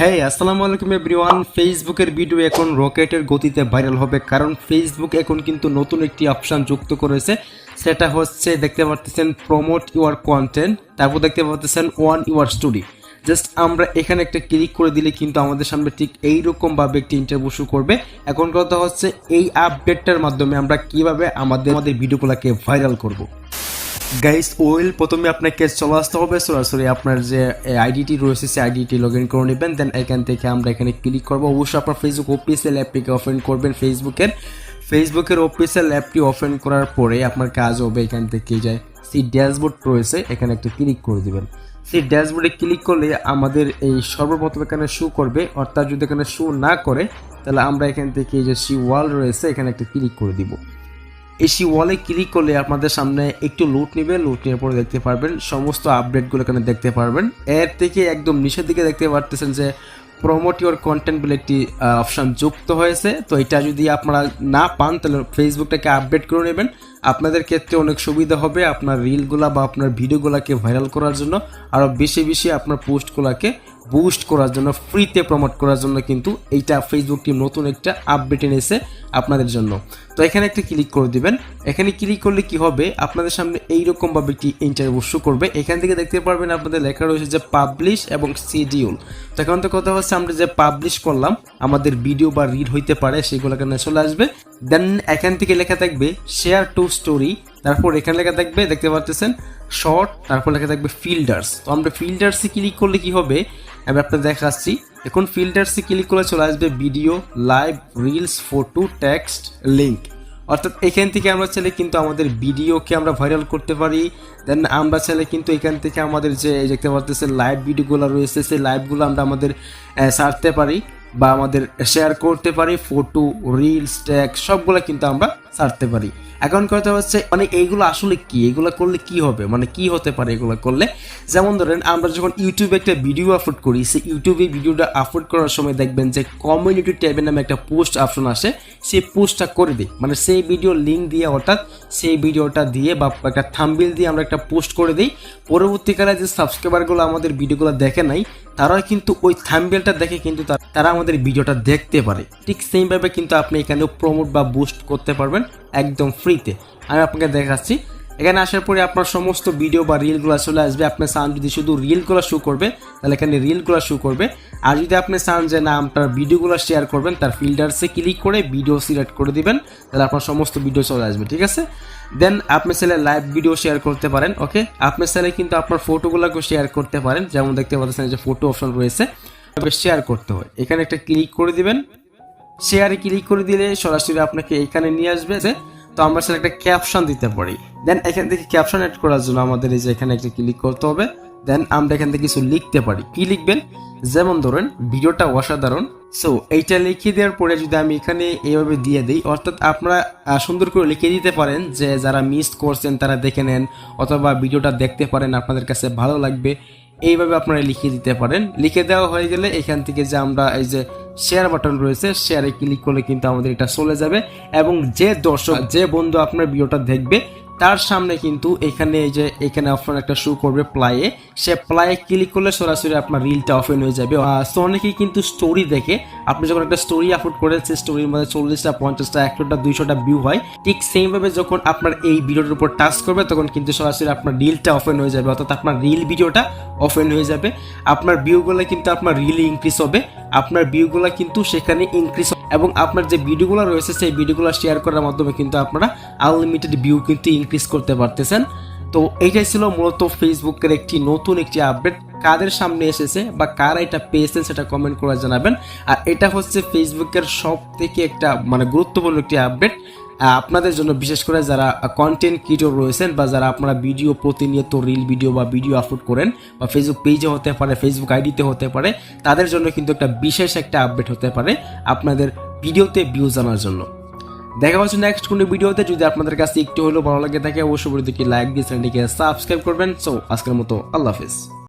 হ্যাঁ আসসালামু আলাইকুম এভরিওয়ান ফেসবুকের ভিডিও এখন রকেটের গতিতে ভাইরাল হবে কারণ ফেসবুক এখন কিন্তু নতুন একটি অপশন যুক্ত করেছে। সেটা হচ্ছে, দেখতে পাচ্ছেন প্রমোট ইউর কন্টেন্ট তারপর দেখতে পাচ্ছেন ওয়ান ইউর স্টুডি জাস্ট আমরা এখানে একটা ক্লিক করে দিলে কিন্তু আমাদের সামনে ঠিক এইরকমভাবে একটি ইন্টারভিউ শুরু করবে। এখন কথা হচ্ছে, এই আপডেটটার মাধ্যমে আমরা কীভাবে আমাদের আমাদের ভিডিওগুলোকে ভাইরাল করব। গাইস ওয়েল, প্রথমে আপনাকে চলে আসতে হবে। সরাসরি আপনার যে আইডিটি রয়েছে, সেই আইডিটি লগ ইন করে নেবেন। দেন এখান থেকে আমরা এখানে ক্লিক করব। অবশ্যই আপনার ফেসবুক অফিসিয়াল অ্যাপটিকে ওপেন করবেন ফেসবুকের ফেসবুকের অফিসিয়াল অ্যাপটি ওপেন করার পরে আপনার কাজ হবে এখান থেকে যায় সেই ড্যাশবোর্ড রয়েছে, এখানে একটা ক্লিক করে দিবেন। সেই ড্যাশবোর্ডে ক্লিক করলে আমাদের এই সর্বপ্রথম এখানে শো করবে। অর্থাৎ যদি এখানে শো না করে, তাহলে আমরা এখান থেকে যে সি ওয়াল রয়েছে, এখানে একটা ক্লিক করে দিব। এসি ওয়ালে ক্লিক করলে আপনাদের সামনে একটু লুট নেবে লুট নেওয়ার পরে দেখতে পারবেন, সমস্ত আপডেটগুলো এখানে দেখতে পারবেন। এর থেকে একদম নিচের দিকে দেখতে পারতেছেন যে প্রমোট ইউর কন্টেন্ট বলে একটি অপশন যুক্ত হয়েছে। তো এটা যদি আপনারা না পান, তাহলে ফেসবুকটাকে আপডেট করে নেবেন। আপনাদের ক্ষেত্রে অনেক সুবিধা হবে আপনার রিলগুলা বা আপনার ভিডিওগুলাকে ভাইরাল করার জন্য। আরও বেশি বেশি আপনার পোস্টগুলোকে বুস্ট করার জন্য ফ্রিতে প্রমোট করার জন্য কিন্তু এইটা ফেসবুক টিম নতুন একটা আপডেট এনেছে আপনাদের জন্য। তো এখানে একটা ক্লিক করে দিবেন। এখানে ক্লিক করলে কি হবে? আপনাদের সামনে এইরকম ভাবে একটি ইন্টারভিউ শো করবে। এখান থেকে দেখতে পারবেন আপনাদের লেখা রয়েছে যে পাবলিশ এবং শিডিউল তো এখন তো কথা হচ্ছে আমরা যে পাবলিশ করলাম, আমাদের ভিডিও বা রিড হইতে পারে, সেগুলো এখানে চলে আসবে। দেন এখান থেকে লেখা থাকবে শেয়ার টু স্টোরি তারপর এখানে লেখা থাকবে, দেখতে পাচ্ছেন শর্ট তারপর লেখা থাকবে ফিল্ডার্স তো আমরা ফিল্টার্সে ক্লিক করলে কি হবে? আমি আপনাদের দেখাচ্ছি। এখন ফিল্টার্সে ক্লিক করলে চলে আসবে video live reels photo text link অর্থাৎ এখান থেকে আমরা চাইলে কিন্তু আমাদের ভিডিওকে আমরা ভাইরাল করতে পারি। দেন আমরা চাইলে কিন্তু এখান থেকে আমাদের যে দেখতে পাচ্ছেন লাইভ ভিডিওগুলো রয়েছে, সেই লাইভগুলো আমরা আমাদের সারতে পারি বা আমাদের শেয়ার করতে পারি। ফটো রিলস ট্যাগ সবগুলো কিন্তু আমরা ছাড়তে পারি। এখন কথা হচ্ছে মানে এইগুলো আসলে কি? এগুলো করলে কি হবে? মানে কি হতে পারে এগুলো করলে? যেমন ধরেন, আমরা যখন ইউটিউবে একটা ভিডিও আপলোড করি, সেই ইউটিউবে ভিডিওটা আপলোড করার সময় দেখবেন যে কমিউনিটি ট্যাবের নামে একটা পোস্ট অপশন আসে। সেই পোস্টটা করে দিই। মানে সেই ভিডিও লিঙ্ক দিয়ে, অর্থাৎ সেই ভিডিওটা দিয়ে বা একটা থাম্বিল দিয়ে আমরা একটা পোস্ট করে দিই। পরবর্তীকালে যে সাবস্ক্রাইবারগুলো আমাদের ভিডিওগুলো দেখে নাই তারা কিন্তু ওই থাম্বেলটা দেখে কিন্তু তারা আমাদের ভিডিওটা দেখতে পারে। ঠিক সেইভাবে কিন্তু আপনি এখানে প্রমোট বা বুস্ট করতে পারবেন। একদম ফ্রিতে আমি আপনাকে দেখাচ্ছি। এখানে আসার পরে আপনার সমস্ত ভিডিও বা রিলগুলো চলে আসবে। আপনার চান যদি শুধু রিলগুলো শো করবে, তাহলে এখানে রিলগুলো শো করবে। আর যদি আপনি চান যে না, আপনার ভিডিওগুলো শেয়ার করবেন, তার ফিল্টার্সে ক্লিক করে ভিডিও সিলেক্ট করে দিবেন, তাহলে আপনার সমস্ত ভিডিও চলে আসবে, ঠিক আছে? দেন আপনি চাইলে লাইভ ভিডিও শেয়ার করতে পারেন ওকে আপনি চাইলে কিন্তু আপনার ফটোগুলোকে শেয়ার করতে পারেন। যেমন দেখতে পাচ্ছেন যে ফটো অপশন রয়েছে শেয়ার করতে হয়। এখানে একটা ক্লিক করে দিবেন। শেয়ারে ক্লিক করে দিলে সরাসরি আপনাকে এখানে নিয়ে আসবে। যে তো আমরা সেটা একটা ক্যাপশন দিতে পারি। দেন এখান থেকে ক্যাপশন অ্যাড করার জন্য আমাদের এই যে এখানে একটা ক্লিক করতে হবে। দেন আমরা এখান থেকে কিছু লিখতে পারি। কি লিখবেন? যেমন ধরেন, ভিডিওটা অসাধারণ। সো এইটা লিখে দেওয়ার পরে যদি আমি এখানে এইভাবে দিয়ে দিই, অর্থাৎ আপনারা সুন্দর করে লিখে দিতে পারেন যে, যারা মিস করছেন তারা দেখে নেন, অথবা ভিডিওটা দেখতে পারেন, আপনাদের কাছে ভালো লাগবে। এইভাবে আপনারা লিখে দিতে পারেন। লিখে দেওয়া হয়ে গেলে এখান থেকে যে আমরা এই যে শেয়ার বাটন রয়েছে শেয়ারে ক্লিক করলে কিন্তু আমাদের এটা চলে যাবে। এবং যে দর্শক, যে বন্ধু আপনার ভিডিওটা দেখবে তার সামনে কিন্তু এখানে এই যে, এখানে অপশন একটা শো করবে প্লাইয়ে সে প্লাইয়ে ক্লিক করলে সরাসরি আপনার রিলটা ওপেন হয়ে যাবে। সো অনেকেই কিন্তু স্টোরি দেখে। আপনি যখন একটা স্টোরি আপলোড করেন, সেই স্টোরির মধ্যে চল্লিশটা, পঞ্চাশটা, একশোটা, দুইশোটা ভিউ হয়। ঠিক সেইভাবে যখন আপনার এই ভিডিওটার উপর টাচ করবে, তখন কিন্তু সরাসরি আপনার রিলটা ওপেন হয়ে যাবে। অর্থাৎ আপনার রিল ভিডিওটা ওপেন হয়ে যাবে। আপনার ভিউগুলো কিন্তু আপনার রিলি ইনক্রিজ হবে। আপনার ভিউগুলো কিন্তু সেখানে ইনক্রিজ এবং আপনার যে ভিডিওগুলো রয়েছে, সেই ভিডিওগুলো শেয়ার করার মাধ্যমে কিন্তু আপনারা আনলিমিটেড ভিউ কিন্তু ইনক্রিজ করতে পারতেছেন। তো এইটাই ছিল মূলত ফেসবুকের একটি নতুন একটি আপডেট কাদের সামনে এসেছে বা কারা এটা পেয়েছেন সেটা কমেন্ট করে জানাবেন। আর এটা হচ্ছে ফেসবুকের সব থেকে একটা মানে গুরুত্বপূর্ণ একটি আপডেট আপনাদের জন্য, বিশেষ করে যারা কন্টেন্ট ক্রিয়েটর রয়েছেন বা যারা আপনারা ভিডিও প্রতিনিয়ত রিল ভিডিও বা ভিডিও আপলোড করেন বা ফেসবুক পেজে হতে পারে ফেসবুক আইডিতে হতে পারে, তাদের জন্য কিন্তু একটা বিশেষ একটা আপডেট হতে পারে আপনাদের ভিডিওতে ভিউজ আনার জন্য। দেখা হচ্ছে নেক্সট কোনো ভিডিওতে যদি আপনাদের কাছে একটু হলেও ভালো লাগে থাকে, অবশ্যই লাইক দিয়ে চ্যানেলটিকে সাবস্ক্রাইব করবেন। সো আজকের মতো আল্লাহ হাফিজ।